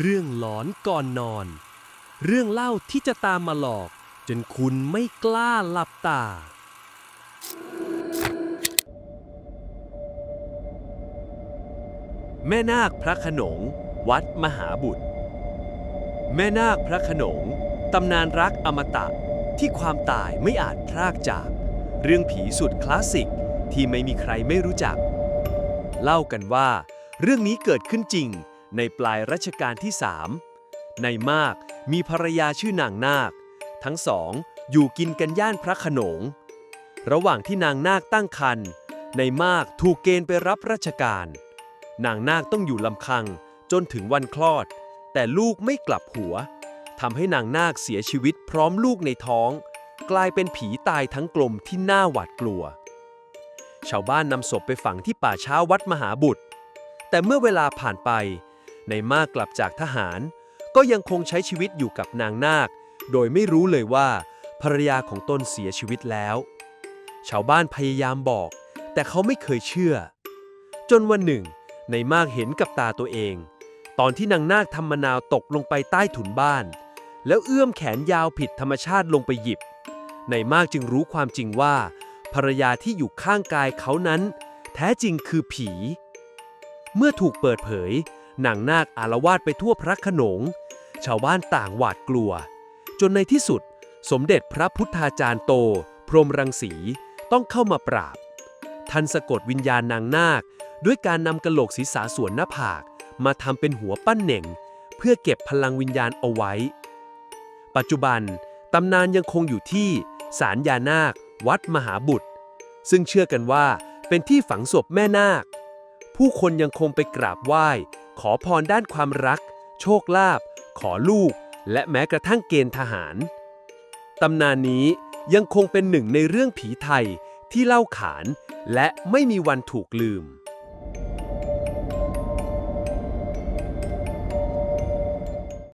เรื่องหลอนก่อนนอน เรื่องเล่าที่จะตามมาหลอก จนคุณไม่กล้าหลับตา แม่นาคพระขนง วัดมหาบุตร แม่นาคพระขนง ตำนานรักอมตะที่ความตายไม่อาจพรากจาก เรื่องผีสุดคลาสสิกที่ไม่มีใครไม่รู้จัก เล่ากันว่า เรื่องนี้เกิดขึ้นจริง ในปลายรัชกาลที่สามในมากมีภรรยาชื่อนางนาค ทั้งสองอยู่กินกันย่านพระขนง ระหว่างที่นางนาคตั้งครรภ์ในมากถูกเกณฑ์ไปรับราชการ นางนาคต้องอยู่ลำพังจนถึงวันคลอด แต่ลูกไม่กลับหัวทำให้นางนาคเสียชีวิตพร้อมลูกในท้อง กลายเป็นผีตายทั้งกลมที่น่าหวาดกลัว ชาวบ้านนำศพไปฝังที่ป่าช้าวัดมหาบุตร แต่เมื่อเวลาผ่านไป ในมากกลับจากทหาร ก็ยังคงใช้ชีวิตอยู่กับนางนาค โดยไม่รู้เลยว่า ภรรยาของตนเสียชีวิตแล้ว ชาวบ้านพยายามบอก แต่เขาไม่เคยเชื่อ จนวันหนึ่ง ในมากเห็นกับตาตัวเอง ตอนที่นางนาคทำมะนาวตกลงไปใต้ถุนบ้าน แล้วเอื้อมแขนยาวผิดธรรมชาติลงไปหยิบ ในมากจึงรู้ความจริงว่า ภรรยาที่อยู่ข้างกายเขานั้น แท้จริงคือผี เมื่อถูกเปิดเผย นางนาคอารวาสไปทั่วพระขนง ชาวบ้านต่างหวาดกลัว จนในที่สุด สมเด็จพระพุทธาจารย์โต พรหมรังสีต้องเข้ามาปราบ ท่านสะกดวิญญาณนางนาค ด้วยการนำกระโหลกศีรษะส่วนหน้าผาก มาทำเป็นหัวปั้นเหน่ง เพื่อเก็บพลังวิญญาณเอาไว้ ปัจจุบันตำนานยังคงอยู่ที่ศาลยานาค วัดมหาบุตร ซึ่งเชื่อกันว่าเป็นที่ฝังศพแม่นาค ผู้คนยังคงไปกราบไหว้ ขอพรด้านความรัก โชคลาภขอลูก และแม้กระทั่งเกณฑ์ทหาร ตำนานนี้ยังคงเป็นหนึ่งในเรื่องผีไทยที่เล่าขานและไม่มีวันถูกลืม